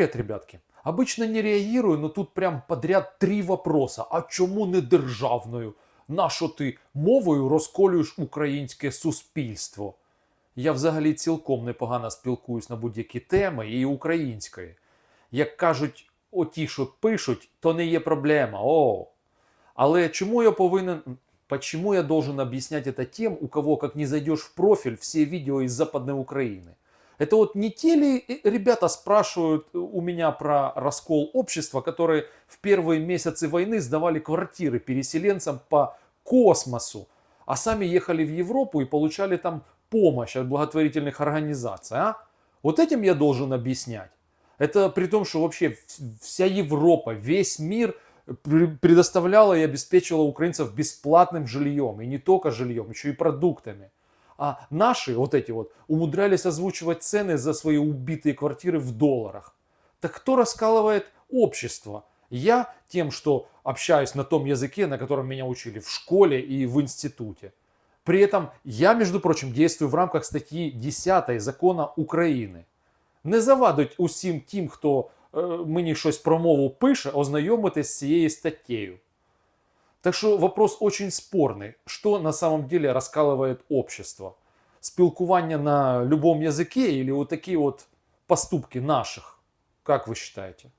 Привет, ребятки. Обычно не реагирую, но тут прям подряд три вопроса. А чому не державною? Нащо ти мовою розколюєш українське суспільство? Я взагалі цілком непогано спілкуюсь на будь-які теми і української. Як кажуть, оті, що пишуть, то не є проблема. О. Але чому я повинен. Почему я должен объяснять это тем, у кого, как не зайдешь в профиль, все видео из Западной Украины? Это вот не те ли э, ребята спрашивают у меня про раскол общества, которые в первые месяцы войны сдавали квартиры переселенцам по космосу, а сами ехали в Европу и получали там помощь от благотворительных организаций, а? Вот этим я должен объяснять. Это при том, что вообще вся Европа, весь мир пр- предоставляла и обеспечивала украинцев бесплатным жильем. И не только жильем, еще и продуктами. А наши, вот эти вот, умудрялись озвучивать цены за свои убитые квартиры в долларах. Так кто раскалывает общество? Я тем, что общаюсь на том языке, на котором меня учили в школе и в институте. При этом я, между прочим, действую в рамках статьи 10 закона України. Не завадить усім тим, хто е, мені щось про мову пише, ознайомитись з цією статтею. Так что вопрос очень спорный. Что на самом деле раскалывает общество? Спілкування на любом языке или вот такие вот поступки наших? Как вы считаете?